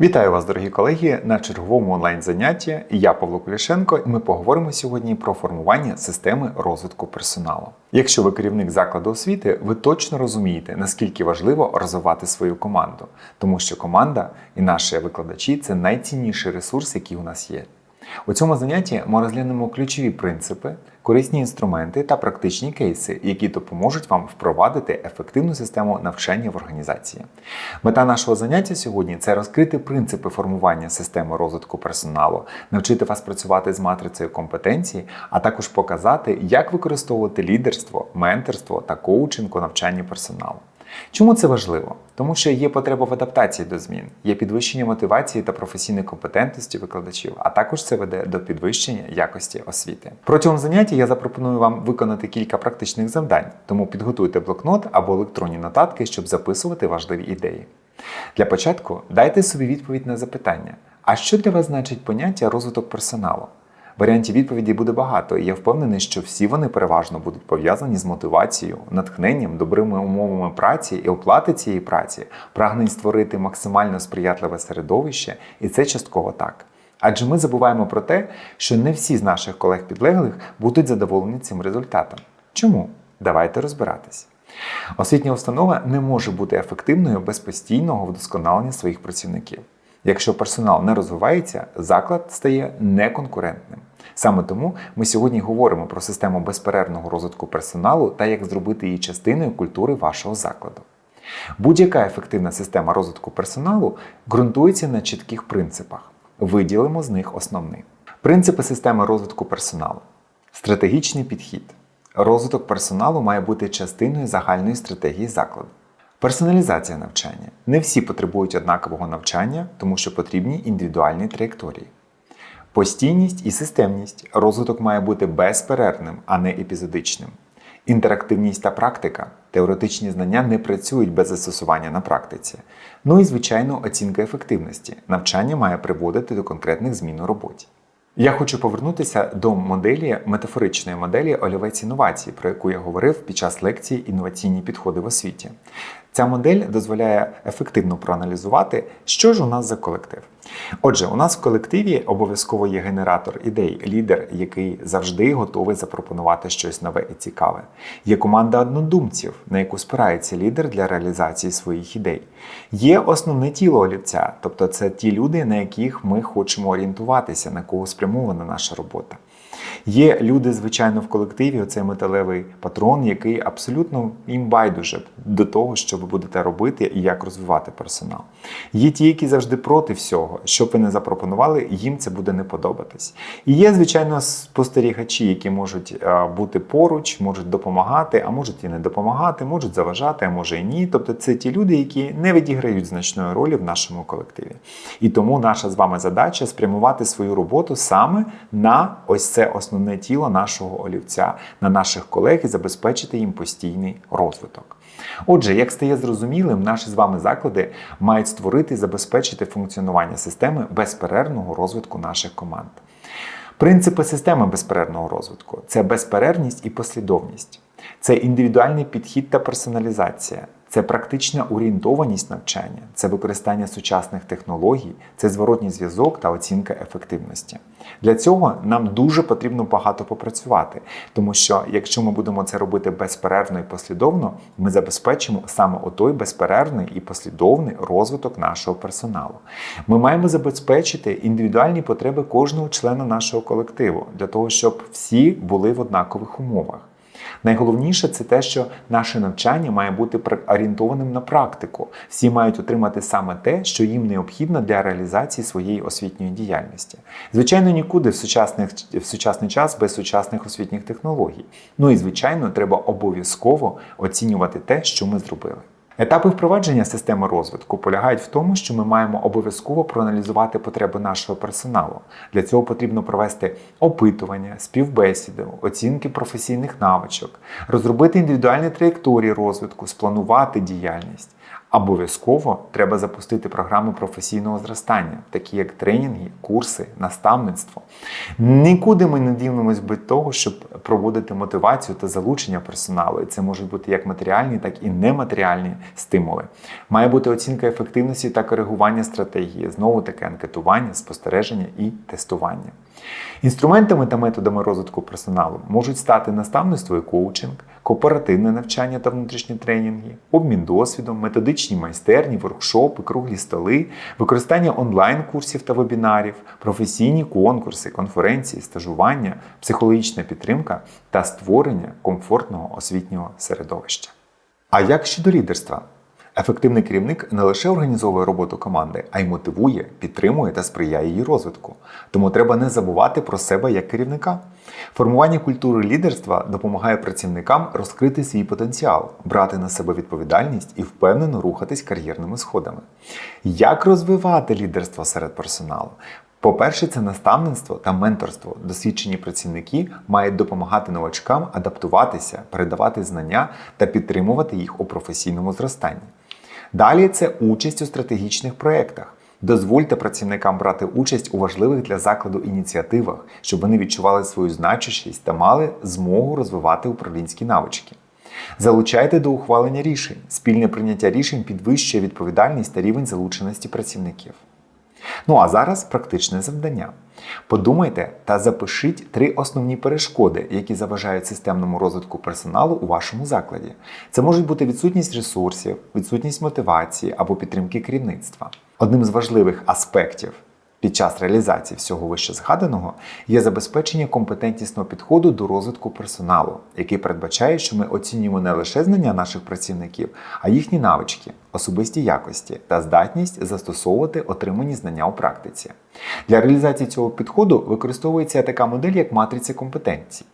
Вітаю вас, дорогі колеги, на черговому онлайн-занятті. Я Павло Кулішенко, і ми поговоримо сьогодні про формування системи розвитку персоналу. Якщо ви керівник закладу освіти, ви точно розумієте, наскільки важливо розвивати свою команду, тому що команда і наші викладачі це найцінніший ресурс, який у нас є. У цьому занятті ми розглянемо ключові принципи, корисні інструменти та практичні кейси, які допоможуть вам впровадити ефективну систему навчання в організації. Мета нашого заняття сьогодні це розкрити принципи формування системи розвитку персоналу, навчити вас працювати з матрицею компетенцій, а також показати, як використовувати лідерство, менторство та коучинг у навчанні персоналу. Чому це важливо? Тому що є потреба в адаптації до змін, є підвищення мотивації та професійної компетентності викладачів, а також це веде до підвищення якості освіти. Протягом заняття я запропоную вам виконати кілька практичних завдань, тому підготуйте блокнот або електронні нотатки, щоб записувати важливі ідеї. Для початку дайте собі відповідь на запитання: а що для вас значить поняття розвиток персоналу? Варіантів відповіді буде багато, і я впевнений, що всі вони переважно будуть пов'язані з мотивацією, натхненням, добрими умовами праці і оплати цієї праці, прагнень створити максимально сприятливе середовище, і це частково так. Адже ми забуваємо про те, що не всі з наших колег-підлеглих будуть задоволені цим результатом. Чому? Давайте розбиратись. Освітня установа не може бути ефективною без постійного вдосконалення своїх працівників. Якщо персонал не розвивається, заклад стає неконкурентним. Саме тому ми сьогодні говоримо про систему безперервного розвитку персоналу та як зробити її частиною культури вашого закладу. Будь-яка ефективна система розвитку персоналу ґрунтується на чітких принципах. Виділимо з них основні. Принципи системи розвитку персоналу. Стратегічний підхід. Розвиток персоналу має бути частиною загальної стратегії закладу. Персоналізація навчання. Не всі потребують однакового навчання, тому що потрібні індивідуальні траєкторії. Постійність і системність. Розвиток має бути безперервним, а не епізодичним. Інтерактивність та практика. Теоретичні знання не працюють без застосування на практиці. Ну і, звичайно, оцінка ефективності. Навчання має приводити до конкретних змін у роботі. Я хочу повернутися до моделі метафоричної моделі олівець інновацій, про яку я говорив під час лекції інноваційні підходи в освіті. Ця модель дозволяє ефективно проаналізувати, що ж у нас за колектив. Отже, у нас в колективі обов'язково є генератор ідей, лідер, який завжди готовий запропонувати щось нове і цікаве. Є команда однодумців, на яку спирається лідер для реалізації своїх ідей. Є основне тіло олівця, тобто це ті люди, на яких ми хочемо орієнтуватися, на кого спрямована наша робота. Є люди, звичайно, в колективі, оцей металевий патрон, який абсолютно їм байдуже до того, що ви будете робити і як розвивати персонал. Є ті, які завжди проти всього, що б ви не запропонували, їм це буде не подобатись. І є, звичайно, спостерігачі, які можуть е, бути поруч, можуть допомагати, а можуть і не допомагати, можуть заважати, а може і ні. Тобто це ті люди, які не відіграють значної ролі в нашому колективі. І тому наша з вами задача спрямувати свою роботу саме на ось це основне тіло нашого олівця, на наших колег і забезпечити їм постійний розвиток. Отже, як стає зрозумілим, наші з вами заклади мають створити і забезпечити функціонування системи безперервного розвитку наших команд. Принципи системи безперервного розвитку це безперервність і послідовність, це індивідуальний підхід та персоналізація, це практична орієнтованість навчання, це використання сучасних технологій, це зворотній зв'язок та оцінка ефективності. Для цього нам дуже потрібно багато попрацювати, тому що якщо ми будемо це робити безперервно і послідовно, ми забезпечимо саме отой безперервний і послідовний розвиток нашого персоналу. Ми маємо забезпечити індивідуальні потреби кожного члена нашого колективу для того, щоб всі були в однакових умовах. Найголовніше це те, що наше навчання має бути орієнтованим на практику. Всі мають отримати саме те, що їм необхідно для реалізації своєї освітньої діяльності. Звичайно, нікуди в сучасних в сучасний час без сучасних освітніх технологій. Ну і звичайно, треба обов'язково оцінювати те, що ми зробили. Етапи впровадження системи розвитку полягають в тому, що ми маємо обов'язково проаналізувати потреби нашого персоналу. Для цього потрібно провести опитування, співбесіди, оцінки професійних навичок, розробити індивідуальні траєкторії розвитку, спланувати діяльність. Обов'язково треба запустити програми професійного зростання, такі як тренінги, курси, наставництво. Нікуди ми не дівнимось без того, щоб проводити мотивацію та залучення персоналу. І це можуть бути як матеріальні, так і нематеріальні стимули. Має бути оцінка ефективності та коригування стратегії, знову таке анкетування, спостереження і тестування. Інструментами та методами розвитку персоналу можуть стати наставництво і коучинг, кооперативне навчання та внутрішні тренінги, обмін досвідом, методичні майстерні, воркшопи, круглі столи, використання онлайн-курсів та вебінарів, професійні конкурси, конференції, стажування, психологічна підтримка та створення комфортного освітнього середовища. А як щодо лідерства? Ефективний керівник не лише організовує роботу команди, а й мотивує, підтримує та сприяє її розвитку. Тому треба не забувати про себе як керівника. Формування культури лідерства допомагає працівникам розкрити свій потенціал, брати на себе відповідальність і впевнено рухатись кар'єрними сходами. Як розвивати лідерство серед персоналу? По-перше, це наставництво та менторство. Досвідчені працівники мають допомагати новачкам адаптуватися, передавати знання та підтримувати їх у професійному зростанні. Далі це участь у стратегічних проєктах. Дозвольте працівникам брати участь у важливих для закладу ініціативах, щоб вони відчували свою значущість та мали змогу розвивати управлінські навички. Залучайте до ухвалення рішень. Спільне прийняття рішень підвищує відповідальність та рівень залученості працівників. Ну а зараз практичне завдання. Подумайте та запишіть три основні перешкоди, які заважають системному розвитку персоналу у вашому закладі. Це можуть бути відсутність ресурсів, відсутність мотивації або підтримки керівництва. Одним з важливих аспектів під час реалізації всього вище згаданого є забезпечення компетентнісного підходу до розвитку персоналу, який передбачає, що ми оцінюємо не лише знання наших працівників, а їхні навички, особисті якості та здатність застосовувати отримані знання у практиці. Для реалізації цього підходу використовується така модель, як матриця компетенцій.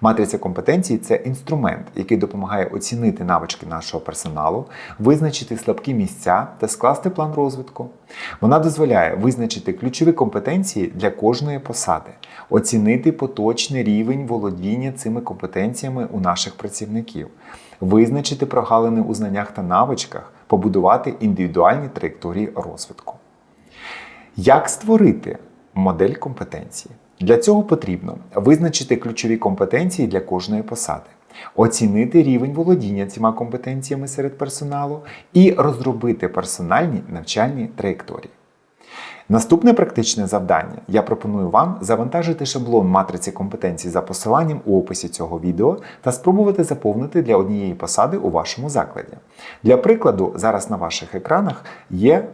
Матриця компетенцій це інструмент, який допомагає оцінити навички нашого персоналу, визначити слабкі місця та скласти план розвитку. Вона дозволяє визначити ключові компетенції для кожної посади, оцінити поточний рівень володіння цими компетенціями у наших працівників, визначити прогалини у знаннях та навичках, побудувати індивідуальні траєкторії розвитку. Як створити модель компетенції? Для цього потрібно визначити ключові компетенції для кожної посади, оцінити рівень володіння цими компетенціями серед персоналу і розробити персональні навчальні траєкторії. Наступне практичне завдання я пропоную вам завантажити шаблон матриці компетенцій за посиланням у описі цього відео та спробувати заповнити для однієї посади у вашому закладі. Для прикладу, зараз на ваших екранах є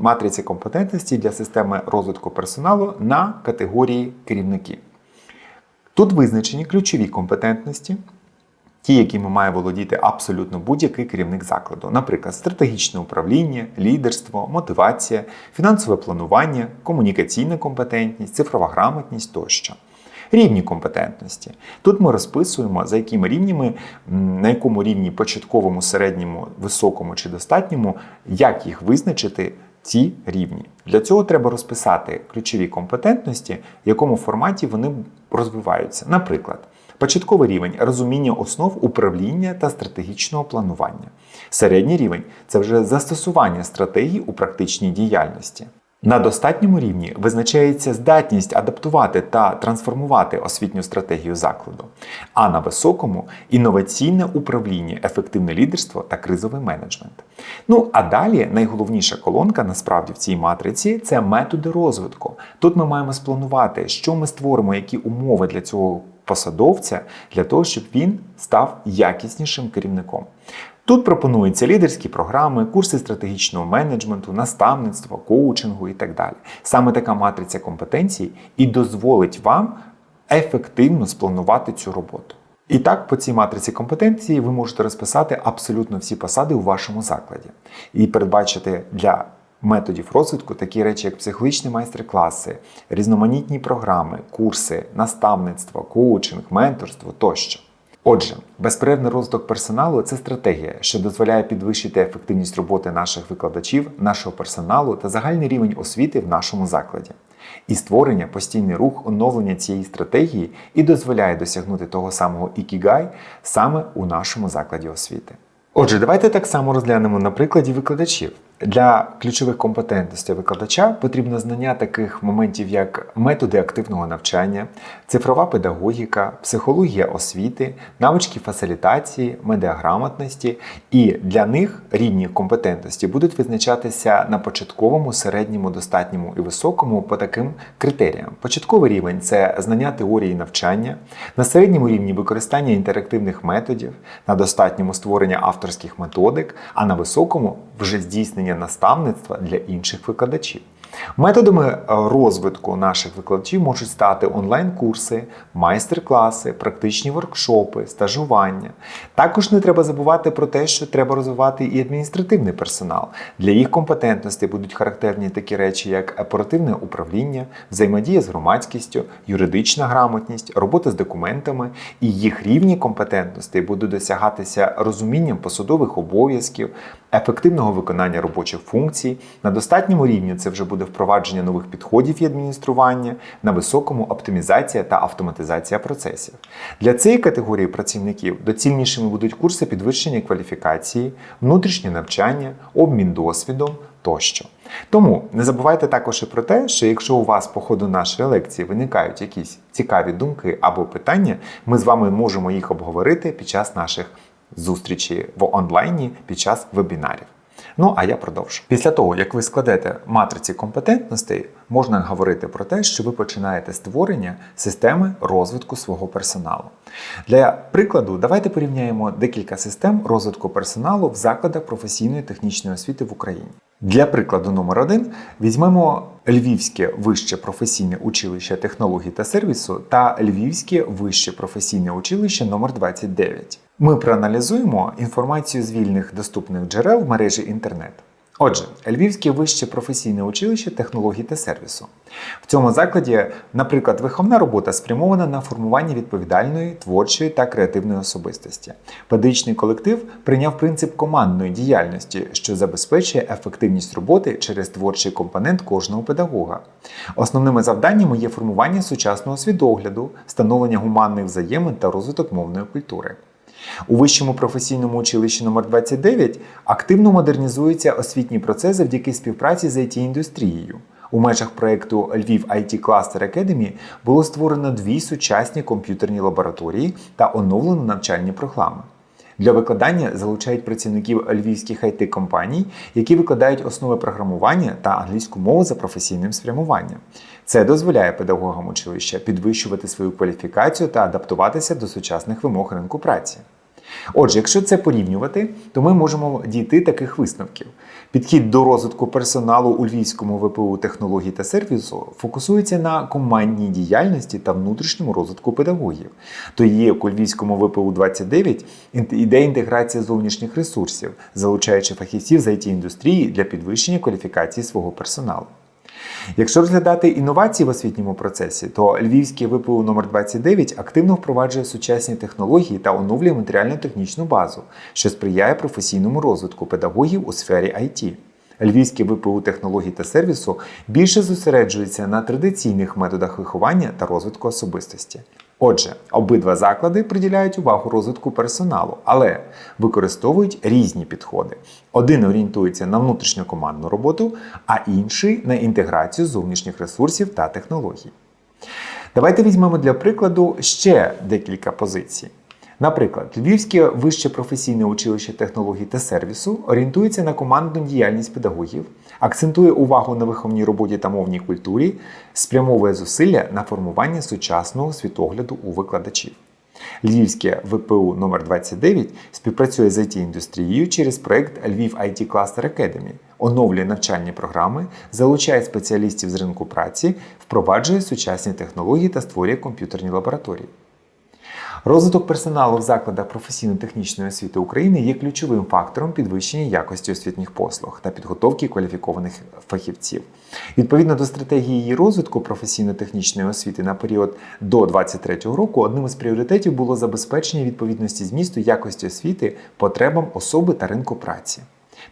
матриці компетентності для системи розвитку персоналу на категорії керівники. Тут визначені ключові компетентності, ті, якими має володіти абсолютно будь-який керівник закладу, наприклад, стратегічне управління, лідерство, мотивація, фінансове планування, комунікаційна компетентність, цифрова грамотність тощо. Рівні компетентності. Тут ми розписуємо, за якими рівнями, на якому рівні початковому, середньому, високому чи достатньому, як їх визначити ці рівні. Для цього треба розписати ключові компетентності, в якому форматі вони розвиваються. Наприклад, початковий рівень розуміння основ управління та стратегічного планування. Середній рівень це вже застосування стратегій у практичній діяльності. На достатньому рівні визначається здатність адаптувати та трансформувати освітню стратегію закладу, а на високому інноваційне управління, ефективне лідерство та кризовий менеджмент. Ну а далі найголовніша колонка насправді в цій матриці це методи розвитку. Тут ми маємо спланувати, що ми створимо, які умови для цього посадовця, для того, щоб він став якіснішим керівником. Тут пропонуються лідерські програми, курси стратегічного менеджменту, наставництва, коучингу і так далі. Саме така матриця компетенцій і дозволить вам ефективно спланувати цю роботу. І так, по цій матриці компетенції ви можете розписати абсолютно всі посади у вашому закладі і передбачити для методів розвитку такі речі, як психологічні майстер-класи, різноманітні програми, курси, наставництво, коучинг, менторство тощо. Отже, безперервний розвиток персоналу це стратегія, що дозволяє підвищити ефективність роботи наших викладачів, нашого персоналу та загальний рівень освіти в нашому закладі. І створення, постійний рух, оновлення цієї стратегії і дозволяє досягнути того самого ікігай саме у нашому закладі освіти. Отже, давайте так само розглянемо на прикладі викладачів. Для ключових компетентностей викладача потрібно знання таких моментів, як методи активного навчання, цифрова педагогіка, психологія освіти, навички фасилітації, медіаграмотності, і для них рівні компетентності будуть визначатися на початковому, середньому, достатньому і високому по таким критеріям. Початковий рівень це знання теорії навчання, на середньому рівні використання інтерактивних методів, на достатньому створення авторських методик, а на високому вже здійснення наставництва для інших викладачів. Методами е, розвитку наших викладачів можуть стати онлайн-курси, майстер-класи, практичні воркшопи, стажування. Також не треба забувати про те, що треба розвивати і адміністративний персонал. Для їх компетентності будуть характерні такі речі, як оперативне управління, взаємодія з громадськістю, юридична грамотність, робота з документами, і їх рівні компетентності будуть досягатися розумінням посадових обов'язків, ефективного виконання робочих функцій. На достатньому рівні це вже буде впровадження нових підходів і адміністрування, на високому оптимізація та автоматизація процесів. Для цієї категорії працівників доцільнішими будуть курси підвищення кваліфікації, внутрішнє навчання, обмін досвідом тощо. Тому не забувайте також і про те, що якщо у вас по ходу нашої лекції виникають якісь цікаві думки або питання, ми з вами можемо їх обговорити під час наших зустрічей в онлайні під час вебінарів. Ну а я продовжу. Після того, як ви складете матриці компетентностей, можна говорити про те, що ви починаєте створення системи розвитку свого персоналу. Для прикладу, давайте порівняємо декілька систем розвитку персоналу в закладах професійної технічної освіти в Україні. Для прикладу номер один візьмемо Львівське вище професійне училище технологій та сервісу та Львівське вище професійне училище номер 29 Ми проаналізуємо інформацію з вільних доступних джерел в мережі інтернет. Отже, Львівське вище професійне училище технологій та сервісу. В цьому закладі, наприклад, виховна робота спрямована на формування відповідальної, творчої та креативної особистості. Педагогічний колектив прийняв принцип командної діяльності, що забезпечує ефективність роботи через творчий компонент кожного педагога. Основними завданнями є формування сучасного свідогляду, встановлення гуманних взаємин та розвиток мовної культури. У вищому професійному училищі номер 29 активно модернізується освітній процес завдяки співпраці з it індустрією У межах проєкту Львів IT Cluster Academy було створено дві сучасні комп'ютерні лабораторії та оновлено навчальні програми. Для викладання залучають працівників львівських it компаній, які викладають основи програмування та англійську мову за професійним спрямуванням. Це дозволяє педагогам училища підвищувати свою кваліфікацію та адаптуватися до сучасних вимог ринку праці. Отже, якщо це порівнювати, то ми можемо дійти таких висновків. Підхід до розвитку персоналу у Львівському ВПУ технологій та сервісу фокусується на командній діяльності та внутрішньому розвитку педагогів. То є у Львівському ВПУ 29 іде інтеграція зовнішніх ресурсів, залучаючи фахівців з it індустрії для підвищення кваліфікації свого персоналу. Якщо розглядати інновації в освітньому процесі, то Львівське ВПУ номер 29 активно впроваджує сучасні технології та оновлює матеріально-технічну базу, що сприяє професійному розвитку педагогів у сфері IT. Львівське ВПУ технологій та сервісу більше зосереджується на традиційних методах виховання та розвитку особистості. Отже, обидва заклади приділяють увагу розвитку персоналу, але використовують різні підходи. Один орієнтується на внутрішньокомандну роботу, а інший на інтеграцію зовнішніх ресурсів та технологій. Давайте візьмемо для прикладу ще декілька позицій. Наприклад, Львівське вище професійне училище технологій та сервісу орієнтується на командну діяльність педагогів, акцентує увагу на виховній роботі та мовній культурі, спрямовує зусилля на формування сучасного світогляду у викладачів. Львівське ВПУ номер 29 співпрацює з it індустрією через проект Львів IT Cluster Academy, оновлює навчальні програми, залучає спеціалістів з ринку праці, впроваджує сучасні технології та створює комп'ютерні лабораторії. Розвиток персоналу в закладах професійно-технічної освіти України є ключовим фактором підвищення якості освітніх послуг та підготовки кваліфікованих фахівців. Відповідно до стратегії її розвитку професійно-технічної освіти на період до 2023 року, одним із пріоритетів було забезпечення відповідності змісту якості освіти потребам особи та ринку праці.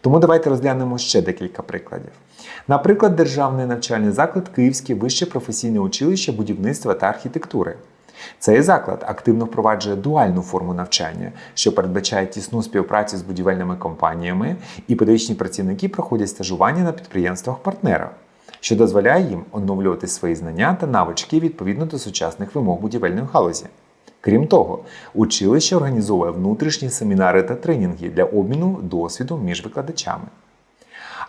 Тому давайте розглянемо ще декілька прикладів. Наприклад, державний навчальний заклад Київське вище професійне училище будівництва та архітектури. Цей заклад активно впроваджує дуальну форму навчання, що передбачає тісну співпрацю з будівельними компаніями, і педагогічні працівники проходять стажування на підприємствах-партнерах, що дозволяє їм оновлювати свої знання та навички відповідно до сучасних вимог будівельної галузі. Крім того, училище організовує внутрішні семінари та тренінги для обміну досвідом між викладачами.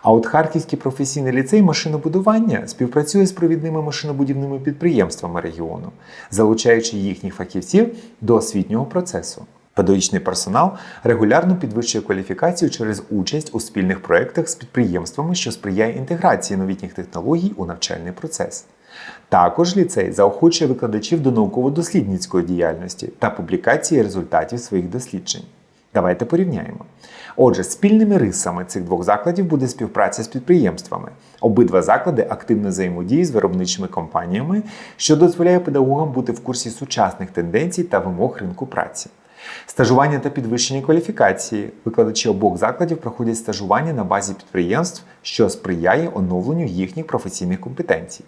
А от Харківський професійний ліцей машинобудування співпрацює з провідними машинобудівними підприємствами регіону, залучаючи їхніх фахівців до освітнього процесу. Педагогічний персонал регулярно підвищує кваліфікацію через участь у спільних проєктах з підприємствами, що сприяє інтеграції новітніх технологій у навчальний процес. Також ліцей заохочує викладачів до науково-дослідницької діяльності та публікації результатів своїх досліджень. Давайте порівняємо. Отже, спільними рисами цих двох закладів буде співпраця з підприємствами. Обидва заклади активно взаємодіють з виробничими компаніями, що дозволяє педагогам бути в курсі сучасних тенденцій та вимог ринку праці. Стажування та підвищення кваліфікації. Викладачі обох закладів проходять стажування на базі підприємств, що сприяє оновленню їхніх професійних компетенцій.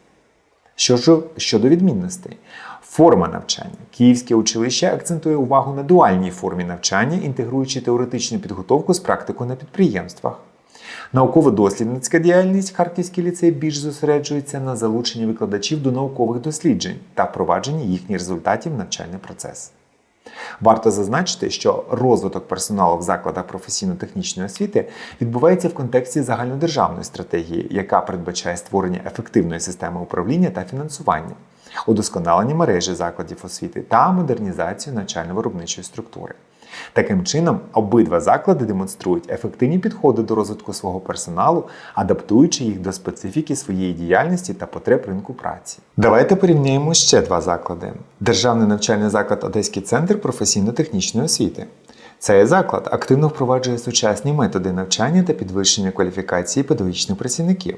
Що ж щодо відмінностей, форма навчання. Київське училище акцентує увагу на дуальній формі навчання, інтегруючи теоретичну підготовку з практикою на підприємствах. Науково-дослідницька діяльність Харківський ліцей більш зосереджується на залученні викладачів до наукових досліджень та впровадженні їхніх результатів в навчальний процес. Варто зазначити, що розвиток персоналу в закладах професійно-технічної освіти відбувається в контексті загальнодержавної стратегії, яка передбачає створення ефективної системи управління та фінансування, удосконалення мережі закладів освіти та модернізацію навчально-виробничої структури. Таким чином, обидва заклади демонструють ефективні підходи до розвитку свого персоналу, адаптуючи їх до специфіки своєї діяльності та потреб ринку праці. Давайте порівняємо ще два заклади: Державний навчальний заклад Одеський центр професійно-технічної освіти. Цей заклад активно впроваджує сучасні методи навчання та підвищення кваліфікації педагогічних працівників.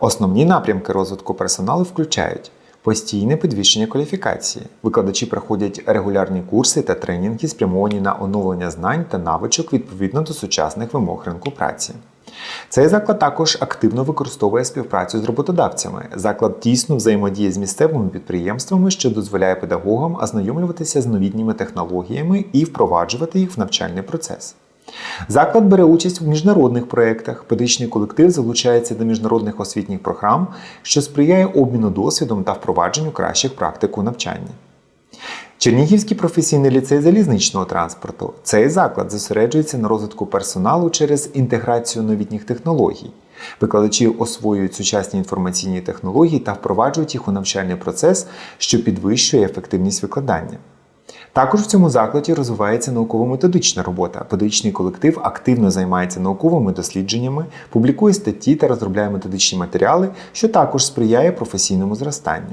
Основні напрямки розвитку персоналу включають Постійне підвищення кваліфікації. Викладачі проходять регулярні курси та тренінги, спрямовані на оновлення знань та навичок відповідно до сучасних вимог ринку праці. Цей заклад також активно використовує співпрацю з роботодавцями. Заклад тісно взаємодіє з місцевими підприємствами, що дозволяє педагогам ознайомлюватися з новітніми технологіями і впроваджувати їх в навчальний процес. Заклад бере участь в міжнародних проєктах. Педагогічний колектив залучається до міжнародних освітніх програм, що сприяє обміну досвідом та впровадженню кращих практик у навчанні. Чернігівський професійний ліцей залізничного транспорту. Цей заклад зосереджується на розвитку персоналу через інтеграцію новітніх технологій. Викладачі освоюють сучасні інформаційні технології та впроваджують їх у навчальний процес, що підвищує ефективність викладання. Також в цьому закладі розвивається науково-методична робота. Педагогічний колектив активно займається науковими дослідженнями, публікує статті та розробляє методичні матеріали, що також сприяє професійному зростанню.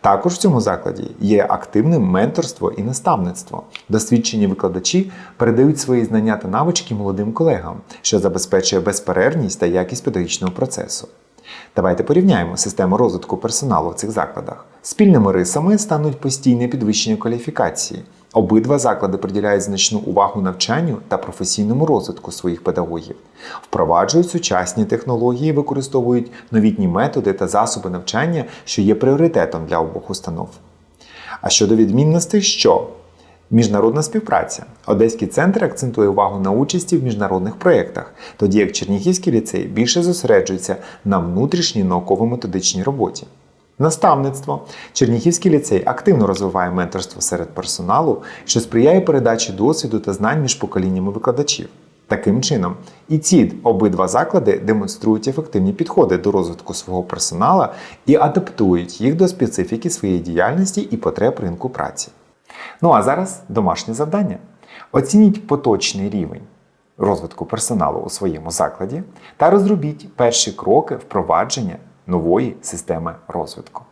Також в цьому закладі є активним менторство і наставництво. Досвідчені викладачі передають свої знання та навички молодим колегам, що забезпечує безперервність та якість педагогічного процесу. Давайте порівняємо систему розвитку персоналу в цих закладах. Спільними рисами стануть постійне підвищення кваліфікації. Обидва заклади приділяють значну увагу навчанню та професійному розвитку своїх педагогів, впроваджують сучасні технології, використовують новітні методи та засоби навчання, що є пріоритетом для обох установ. А щодо відмінностей, що? Міжнародна співпраця. Одеський центр акцентує увагу на участі в міжнародних проєктах, тоді як Чернігівський ліцей більше зосереджується на внутрішній науково-методичній роботі. Наставництво. Чернігівський ліцей активно розвиває менторство серед персоналу, що сприяє передачі досвіду та знань між поколіннями викладачів. Таким чином, і ці обидва заклади демонструють ефективні підходи до розвитку свого персоналу і адаптують їх до специфіки своєї діяльності і потреб ринку праці. Ну а зараз домашнє завдання. Оцініть поточний рівень розвитку персоналу у своєму закладі та розробіть перші кроки впровадження нової системи розвитку.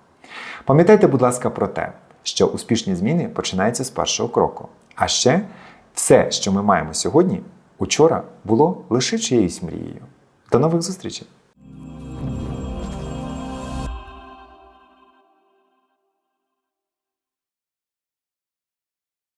Пам'ятайте, будь ласка, про те, що успішні зміни починаються з першого кроку. А ще все, що ми маємо сьогодні, учора було лише чиєюсь мрією. До нових зустрічей!